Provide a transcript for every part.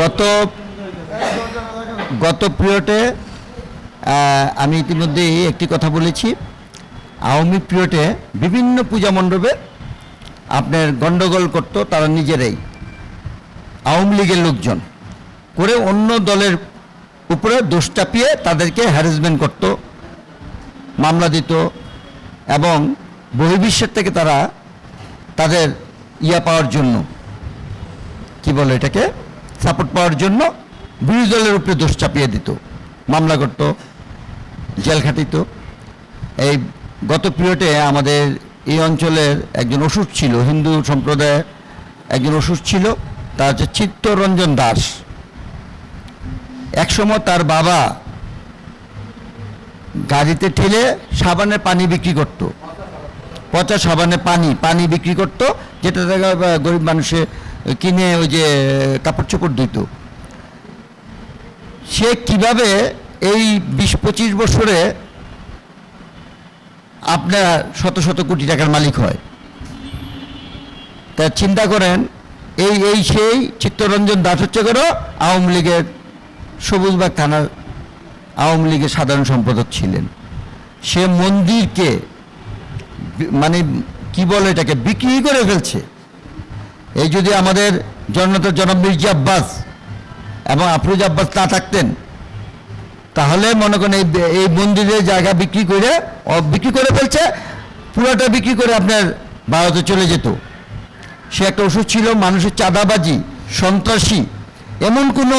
গত গত পিরিয়ডে আমি ইতিমধ্যেই একটি কথা বলেছি। আওয়ামী পিরিয়ডে বিভিন্ন পূজা মণ্ডপে আপনার গণ্ডগোল করতো তারা নিজেরাই। আওয়ামী লীগের লোকজন করে অন্য দলের উপরে দোষ চাপিয়ে তাদেরকে হ্যারাসমেন্ট করত, মামলা দিত এবং বহির্বিশ্বের থেকে তারা তাদের ইয়া পাওয়ার জন্য, কি বলে এটাকে? সাপোর্ট পাওয়ার জন্য বিরোধী দলের উপরে দোষ চাপিয়ে দিত। মামলা করত, জেল খাটিত। এই গত পিরিয়ডে আমাদের এই অঞ্চলের একজন ওষুধ ছিল, হিন্দু সম্প্রদায়ের একজন ওষুধ ছিল, তার হচ্ছে চিত্তরঞ্জন দাস। একসময় তার বাবা গাড়িতে ঠেলে সাবানের পানি বিক্রি করত। পচা সাবানে পানি পানি বিক্রি করত, যেটা গরিব মানুষে কিনে ওই যে কাপড় চোপড় দিত সে কীভাবে এই বিশ পঁচিশ বছরে আপনার শত শত কোটি টাকার মালিক হয়? তা চিন্তা করেন, এই এই সেই চিত্তরঞ্জন দাস হচ্ছে করো আওয়ামী লীগের সবুজবাগ থানার আওয়ামী লীগের সাধারণ সম্পাদক ছিলেন। সে মন্দিরকে মানে কি বলে এটাকে, বিক্রি করে ফেলছে। এই যদি আমাদের জনতার জনাব মির্জা আব্বাস এবং আফরোজ আব্বাস না থাকতেন, তাহলে মনে করেন এই এই মন্দিরের জায়গা বিক্রি করে বিক্রি করে ফেলছে, পুরোটা বিক্রি করে আপনার ভারতে চলে যেত। সে একটা ওষুধ ছিল, মানুষের চাঁদাবাজি, সন্ত্রাসী, এমন কোনো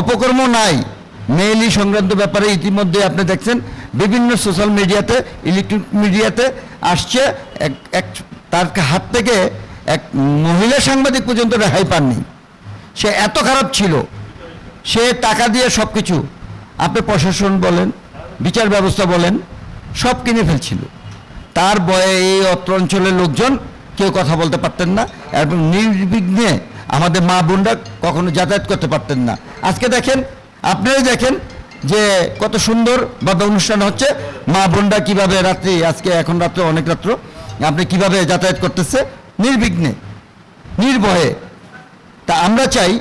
অপকর্ম নাই। মেয়েলি সংক্রান্ত ব্যাপারে ইতিমধ্যে আপনি দেখছেন, বিভিন্ন সোশ্যাল মিডিয়াতে ইলেকট্রিক মিডিয়াতে আসছে, এক এক, তার হাত থেকে এক মহিলা সাংবাদিক পর্যন্ত রেহাই পাননি। সে এত খারাপ ছিল। সে টাকা দিয়ে সব কিছু আপনি প্রশাসন বলেন, বিচার ব্যবস্থা বলেন, সব কিনে ফেলছিল। তার বয়ে এই অত্র অঞ্চলের লোকজন কেউ কথা বলতে পারতেন না এবং নির্বিঘ্নে আমাদের মা বোনরা কখনো যাতায়াত করতে পারতেন না। আজকে দেখেন আপনারাই দেখেন যে কত সুন্দর বাবা অনুষ্ঠান হচ্ছে। মা বোনরা কীভাবে রাত্রি, আজকে এখন রাত্রে, অনেক রাত্র, আপনি কীভাবে যাতায়াত করতেছে নির্বিঘ্নে, নির্ভয়ে। তা আমরা চাই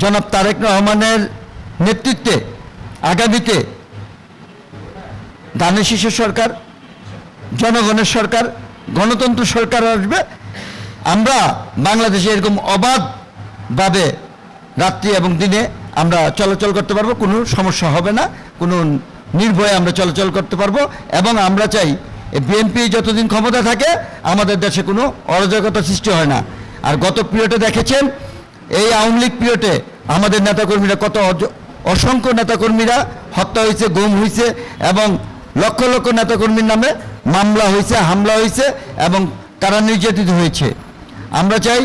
জনাব তারেক রহমানের নেতৃত্বে আগামীতে দানের শিশুর সরকার, জনগণের সরকার, গণতন্ত্র সরকার আসবে। আমরা বাংলাদেশে এরকম অবাধভাবে রাত্রি এবং দিনে আমরা চলাচল করতে পারব, কোনো সমস্যা হবে না, কোনো নির্ভয়ে আমরা চলাচল করতে পারব। এবং আমরা চাই বিএনপি যতদিন ক্ষমতা থাকে, আমাদের দেশে কোনো অরাজকতা সৃষ্টি হয় না। আর গত পিরিয়ডে দেখেছেন, এই আওয়ামী লীগ পিরিয়ডে আমাদের নেতাকর্মীরা কত অসংখ্য নেতাকর্মীরা হত্যা হয়েছে, গুম হয়েছে, এবং লক্ষ লক্ষ নেতাকর্মীর নামে মামলা হয়েছে, হামলা হয়েছে, এবং তারা নির্যাতিত হয়েছে। আমরা চাই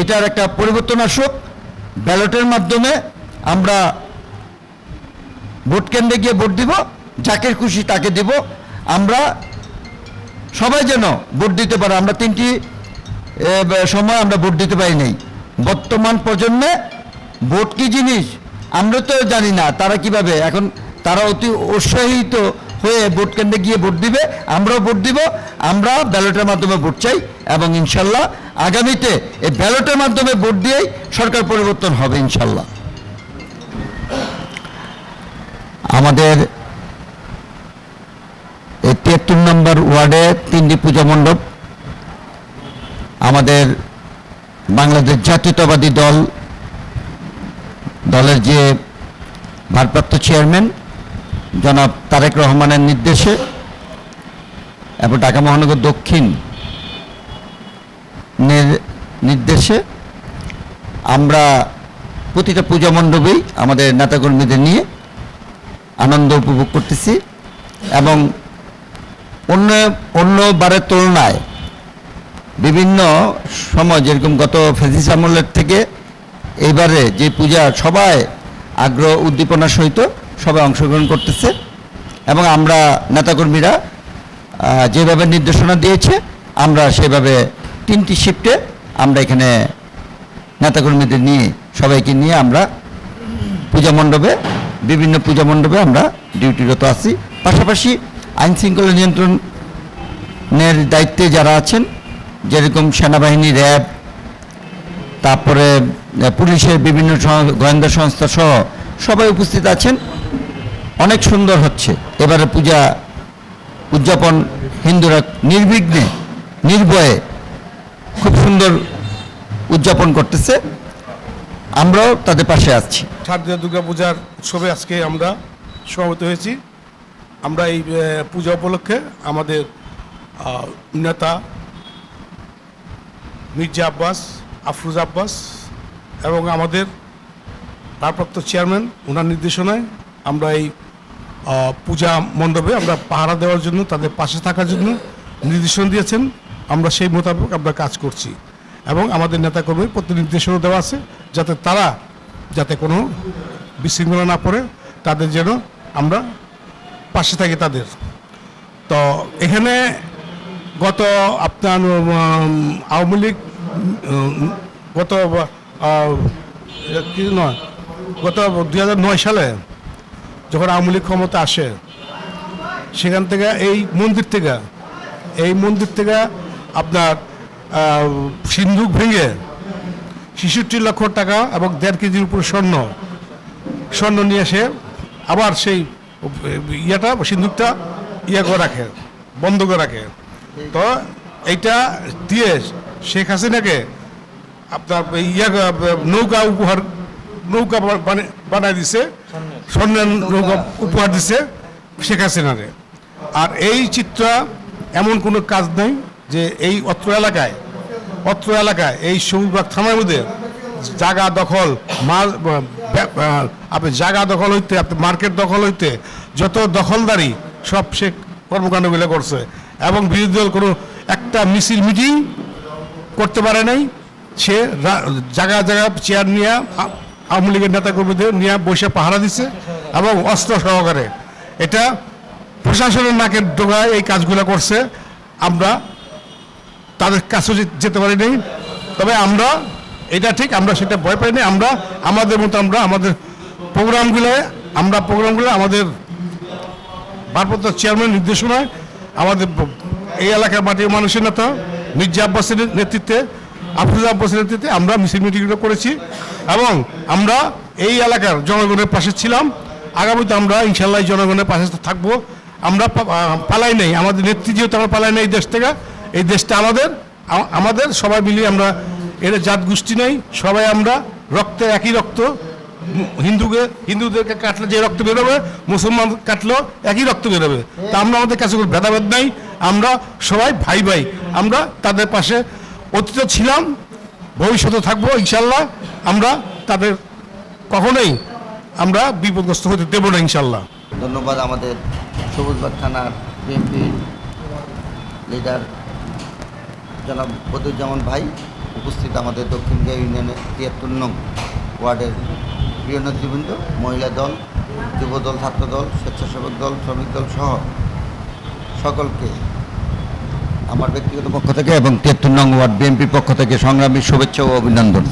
এটার একটা পরিবর্তন আসুক। ব্যালটের মাধ্যমে আমরা ভোট কেন্দ্রে গিয়ে ভোট দিব যাকে খুশি তাকে দিব। আমরা সবাই যেন ভোট দিতে পারে। আমরা তিনটি সময় আমরা ভোট দিতে পারি নাই। বর্তমান প্রজন্মে ভোট কি জিনিস? আমরা তো জানি না। তারা কীভাবে? এখন তারা অতি উৎসাহিত হয়ে ভোট কেন্দ্রে গিয়ে ভোট দিবে। আমরাও ভোট দিব। আমরা ব্যালটের মাধ্যমে ভোট চাই এবং ইনশাল্লাহ আগামীতে এই ব্যালটের মাধ্যমে ভোট দিয়েই সরকার পরিবর্তন হবে ইনশাল্লাহ। আমাদের তিয়াত্তর নম্বর ওয়ার্ডে তিনটি পূজা মণ্ডপ। আমাদের বাংলাদেশ জাতীয়তাবাদী দল, দলের যে ভারপ্রাপ্ত চেয়ারম্যান, জনাব তারেক রহমানের নির্দেশে এবং ঢাকা মহানগর দক্ষিণ নের- নির্দেশে আমরা প্রতিটা পূজা মণ্ডপেই আমাদের নেতাকর্মীদের নিয়ে আনন্দ উপভোগ করতেছি এবং অন্য, অন্যবারের তুলনায় বিভিন্ন সময়, যেরকম গত ফেসিস আমলের থেকে এইবারে যে পূজা সবাই আগ্রহ উদ্দীপনার সহিত সবাই অংশগ্রহণ করতেছে। এবং আমরা নেতাকর্মীরা যেভাবে নির্দেশনা দিয়েছে, আমরা সেভাবে তিনটি শিফটে আমরা এখানে নেতাকর্মীদের নিয়ে, সবাইকে নিয়ে আমরা পূজা মণ্ডপে, বিভিন্ন পূজা মণ্ডপে আমরা ডিউটিরত আছি। পাশাপাশি আইন শৃঙ্খলা নিয়ন্ত্রণের দায়িত্বে যারা আছেন, যেরকম সেনাবাহিনী, র্যাব, তারপরে পুলিশের বিভিন্ন গোয়েন্দা সংস্থা সহ সবাই উপস্থিত আছেন। অনেক সুন্দর হচ্ছে। এবারে পূজা উদযাপন হিন্দুরা নির্বিঘ্নে, নির্ভয়ে খুব সুন্দর উদযাপন করতেছে। আমরাও তাদের পাশে আছি। শারদীয় দুর্গা পূজার উৎসবে আজকে আমরা সমাবেত হয়েছি। আমরা এই পূজা উপলক্ষে আমাদের নেতা মির্জা আব্বাস, আফরুজ আব্বাস এবং আমাদের ভারপ্রাপ্ত চেয়ারম্যান ওনার নির্দেশনায় আমরা এই পূজা মণ্ডপে আমরা পাহারা দেওয়ার জন্য, তাদের পাশে থাকার জন্য নির্দেশনা দিয়েছেন। আমরা সেই মোতাবেক আমরা কাজ করছি এবং আমাদের নেতাকর্মীর প্রতি নির্দেশনা দেওয়া আছে যাতে তারা যাতে কোনো বিশৃঙ্খলা না পড়ে, তাদের যেন আমরা পাশে থাকি তাদের। তো এখানে গত আপনার আওয়ামী লীগ গত কি নয়, গত দুই সালে যখন আওয়ামী লীগ ক্ষমতা আসে, সেখান থেকে এই মন্দির থেকে, এই মন্দির থেকে আপনার সিন্ধুক ভেঙে ছেষট্টি লক্ষ টাকা এবং দেড় কেজির উপর স্বর্ণ স্বর্ণ নিয়ে এসে আবার সেই ইয়েটা সিন্দুকটা ইয়ে করে রাখে বন্ধ করে রাখে তো এইটা দিয়ে শেখ হাসিনাকে আপনার ইয়ে নৌকা উপহার, নৌকা বানিয়ে- দিছে। স্বর্ণের নৌকা উপহার দিছে শেখ হাসিনারে। আর এই চিত্র এমন কোনো কাজ নেই যে এই অত্র এলাকায় অত্র এলাকায় এই সবুজবাগ থানার মধ্যে জায়গা দখল, মাল আপনি জায়গা দখল হইতে, আপনি মার্কেট দখল হইতে, যত দখলদারি সব সে কর্মকাণ্ডগুলো করছে। এবং বিরোধী দল কোনো একটা মিছিল মিটিং করতে পারে নাই। সে জায়গা জায়গা চেয়ার নিয়ে আওয়ামী লীগের নেতাকর্মীদের নিয়ে বসে পাহারা দিচ্ছে এবং অস্ত্র সহকারে। এটা প্রশাসনের নাকের ডোগায় এই কাজগুলো করছে। আমরা তাদের কাছে যেতে পারি নাই। তবে আমরা এটা ঠিক, আমরা সেটা ভয় পাই নাই আমরা আমাদের মতো আমরা আমাদের প্রোগ্রামগুলো, আমরা প্রোগ্রামগুলো আমাদের ভারপ্রাপ্ত চেয়ারম্যান নির্দেশনায় আমাদের এই এলাকার মাটির মানুষের নেতা, মির্জা আব্বাসের নেতৃত্বে, আফরুজ আব্বাসের নেতৃত্বে আমরা মিছিল মিটিংগুলো করেছি এবং আমরা এই এলাকার জনগণের পাশে ছিলাম। আগামীতে আমরা ইনশাল্লাহ জনগণের পাশে থাকব। আমরা পালাই নেই, আমাদের নেত্রী যেহেতু আমরা পালাই নেই এই দেশ থেকে, এই দেশটা আমাদের আমাদের সবাই মিলিয়ে আমরা এর জাত গোষ্ঠী নেই, সবাই আমরা রক্তে একই রক্ত, হিন্দুকে, হিন্দুদেরকে কাটলে যে রক্ত বেরোবে, মুসলমান কাটলেও একই রক্ত বেরোবে। তা আমরা আমাদের কাছে কোনো ভেদাভেদ নাই, আমরা সবাই ভাই ভাই। আমরা তাদের পাশে অতীত ছিলাম, ভবিষ্যতে থাকব, ইনশাল্লাহ। আমরা তাদের কখনোই আমরা বিপদগ্রস্ত হতে দেবো না, ইনশাল্লাহ। ধন্যবাদ আমাদের সবুজবাগ থানার বিএনপি লিডার জনাব বদুজ্জামান ভাই। উপস্থিত আমাদের দক্ষিণ দক্ষিণগা ইউনিয়নের তিয়াত্তর নং ওয়ার্ডের প্রিয় নেতৃবৃন্দ, মহিলা দল যুবদল ছাত্রদল ছাত্র দল, স্বেচ্ছাসেবক দল, শ্রমিক দল সহ সকলকে আমার ব্যক্তিগত পক্ষ থেকে এবং তিয়াত্তর নং ওয়ার্ড বিএনপির পক্ষ থেকে সংগ্রামী শুভেচ্ছা ও অভিনন্দন।